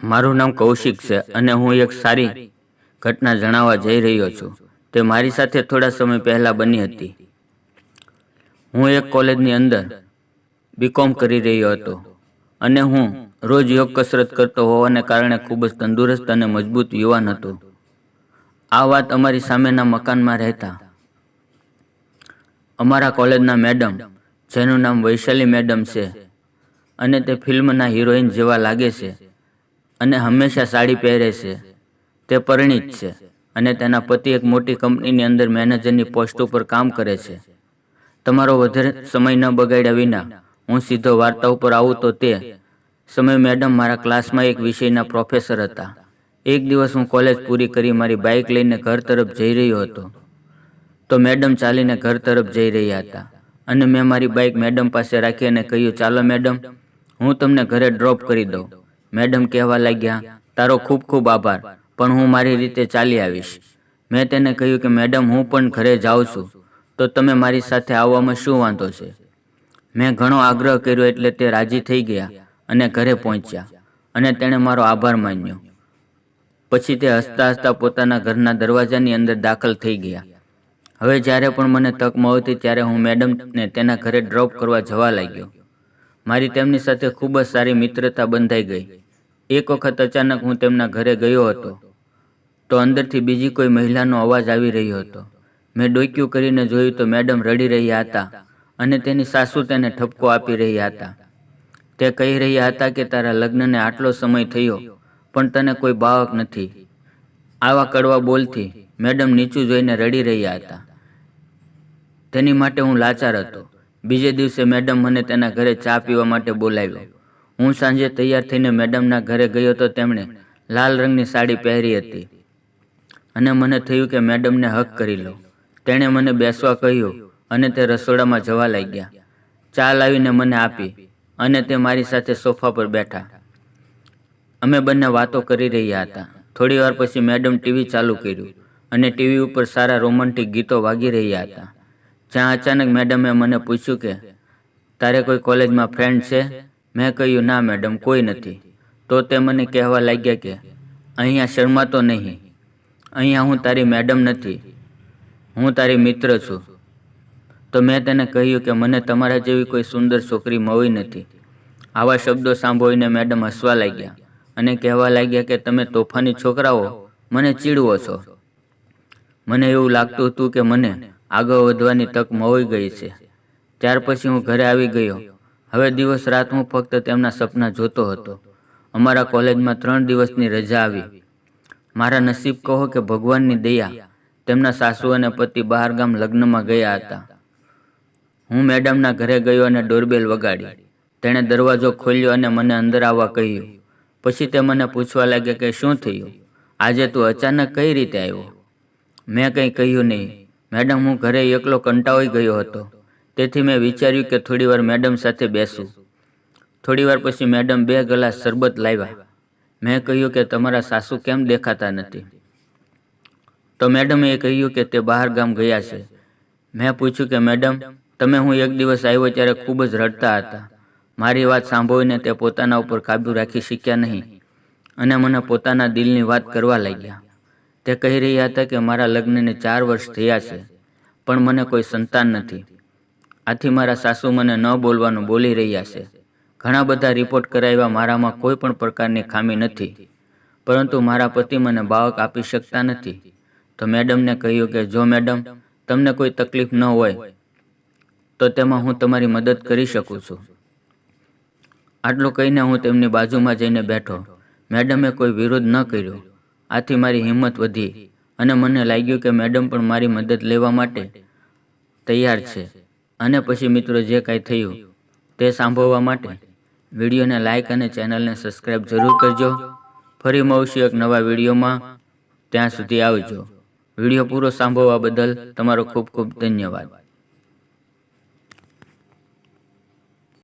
મારું નામ કૌશિક છે અને હું એક સારી ઘટના જણાવવા જઈ રહ્યો છું. તે મારી સાથે થોડા સમય પહેલાં બની હતી. હું એક કોલેજની અંદર બીકોમ કરી રહ્યો હતો અને હું રોજ યોગ કસરત કરતો હોવાને કારણે ખૂબ જ તંદુરસ્ત અને મજબૂત યુવાન હતો. આ વાત અમારી સામેના મકાનમાં રહેતા અમારા કોલેજના મેડમ, જેનું નામ વૈશાલી મેડમ છે, અને તે ફિલ્મના હિરોઈન જેવા લાગે છે. અને હંમેશા સાડી પહેરે છે. તે પરિણીત છે અને તેના પતિ એક મોટી કંપનીની અંદર મેનેજરની પોસ્ટ ઉપર કામ કરે છે. તમારો વધારે સમય ન બગાડ્યા વિના હું સીધો વાર્તા ઉપર આવું તો તે સમય મેડમ મારા ક્લાસમાં એક વિષયના પ્રોફેસર હતા. એક દિવસ હું કોલેજ પૂરી કરી મારી બાઇક લઈને ઘર તરફ જઈ રહ્યો હતો. તો મેડમ ચાલીને ઘર તરફ જઈ રહ્યા હતા અને મેં મારી બાઇક મેડમ પાસે રાખી અને કહ્યું, ચાલો મેડમ, હું તમને ઘરે ડ્રોપ કરી દઉં. મેડમ કહેવા લાગ્યા, તારો ખૂબ ખૂબ આભાર, પણ હું મારી રીતે ચાલી આવીશ. મેં તેને કહ્યું કે, મેડમ, હું પણ ઘરે જાઉં છું, તો તમે મારી સાથે આવવામાં શું વાંધો છે? મેં ઘણો આગ્રહ કર્યો એટલે તે રાજી થઈ ગયા અને ઘરે પહોંચ્યા અને તેણે મારો આભાર માન્યો. પછી તે હસતા હસતા પોતાના ઘરના દરવાજાની અંદર દાખલ થઈ ગયા. હવે જ્યારે પણ મને તક મળતી ત્યારે હું મેડમને તેના ઘરે ડ્રોપ કરવા જવા લાગ્યો. મારી તેમની સાથે ખૂબ જ સારી મિત્રતા બંધાઈ ગઈ. એક વખત અચાનક હું તેમના ઘરે ગયો હતો, તો અંદરથી બીજી કોઈ મહિલાનો અવાજ આવી રહ્યો હતો. મેં ડોક્યું કરીને જોયું તો મેડમ રડી રહ્યા હતા અને તેની સાસુ તેને ઠપકો આપી રહ્યા હતા. તે કહી રહ્યા હતા કે તારા લગ્નને આટલો સમય થયો, પણ તને કોઈ બાળક નથી. આવા કડવા બોલથી મેડમ નીચું જોઈને રડી રહ્યા હતા. તેની માટે હું લાચાર હતો. બીજે દિવસે મેડમ મને તેના ઘરે ચા પીવા માટે બોલાવ્યો. હું સાંજે તૈયાર થઈને મેડમના ઘરે ગયો તો તેમણે લાલ રંગની સાડી પહેરી હતી. અને મને થયું કે મેડમને હક કરી લો. તેણે મને બેસવા કહ્યું અને તે રસોડામાં જવા લાગ્યા. ચા લાવીને મને આપી અને તે મારી સાથે સોફા પર બેઠા. અમે બંને વાતો કરી રહ્યા હતા. થોડી વાર પછી મેડમ ટીવી ચાલુ કર્યું અને ટીવી ઉપર સારા રોમેન્ટિક ગીતો વાગી રહ્યા હતા. જ્યાં અચાનક મેડમે મને પૂછ્યું કે, તારે કોઈ કોલેજમાં ફ્રેન્ડ છે? મેં કહ્યું, ના, મેડમ, કોઈ નથી. તો તે મને કહેવા લાગ્યા કે, અહીંયા શરમાતો નહીં. અહીંયા હું તારી મેડમ નથી. હું તારી મિત્ર છું. તો મેં તેને કહ્યું કે, મને તમારા જેવી કોઈ સુંદર છોકરી મળી નથી. આવા શબ્દો સાંભળીને મેડમ હસવા લાગ્યા અને કહેવા લાગ્યા કે, તમે તોફાની છોકરાઓ મને ચીડવો છો. મને એવું લાગતું હતું કે મને આગળ વધવાની તક મળી ગઈ છે. ત્યાર પછી હું ઘરે આવી ગયો. હવે દિવસ રાત હું ફક્ત તેમના સપના જોતો હતો. અમારા કોલેજમાં ત્રણ દિવસની રજા આવી. મારા નસીબ કહો કે ભગવાનની દયા તેમના સાસુ અને પતિ બહારગામ લગ્નમાં ગયા હતા. હું મેડમના ઘરે ગયો અને ડોરબેલ વગાડી. તેણે દરવાજો ખોલ્યો અને મને અંદર આવવા કહ્યું. પછી તે મને પૂછવા લાગ્યા કે શું થયું? આજે તું અચાનક કઈ રીતે આવ્યો? મેં કંઈ કહ્યું નહીં. મેડમ, હું ઘરે એકલો કંટાળી ગયો હતો. તેથી મેં વિચાર્યું કે થોડીવાર મેડમ સાથે બેસું. થોડીવાર પછી મેડમ બે ગ્લાસ શરબત લાવ્યા. મેં કહ્યું કે તમારા સાસુ કેમ દેખાતા નથી? તો મેડમે કહ્યું કે તે બહાર ગામ ગયા છે. મેં પૂછ્યું કે મેડમ, તમે હું એક દિવસ આવ્યો ત્યારે ખૂબ જ રડતા હતા. મારી વાત સાંભળીને તે પોતાના ઉપર કાબુ રાખી શક્યા નહીં અને મને પોતાના દિલની વાત કરવા લાગ્યા. તે કહી રહ્યા હતા કે મારા લગ્નને ચાર વર્ષ થયા છે, પણ મને કોઈ સંતાન નથી. આથી મારા સાસુ મને ન બોલવાનું બોલી રહ્યા છે. ઘણા બધા રિપોર્ટ કરાવ્યા મારામાં કોઈ પણ પ્રકારની ખામી નથી. પરંતુ મારા પતિ મને બાળક આપી શકતા નથી. તો મેડમને કહ્યું કે, જો મેડમ, તમને કોઈ તકલીફ ન હોય, તો તેમાં હું તમારી મદદ કરી શકું છું. આટલું કહીને હું તેમની બાજુમાં જઈને બેઠો. મેડમે કોઈ વિરોધ ન કર્યો. આથી મારી હિંમત વધી અને મને લાગ્યું કે મેડમ પણ મારી મદદ લેવા માટે તૈયાર છે. અને પછી મિત્રો જે કાંઈ થયું તે સાંભળવા માટે વિડીયોને લાઇક અને ચેનલને સબસ્ક્રાઈબ જરૂર કરજો. ફરી મળશું એક નવા વિડીયોમાં. ત્યાં સુધી આવજો. વીડિયો પૂરો સાંભળવા બદલ તમારો ખૂબ ખૂબ ધન્યવાદ.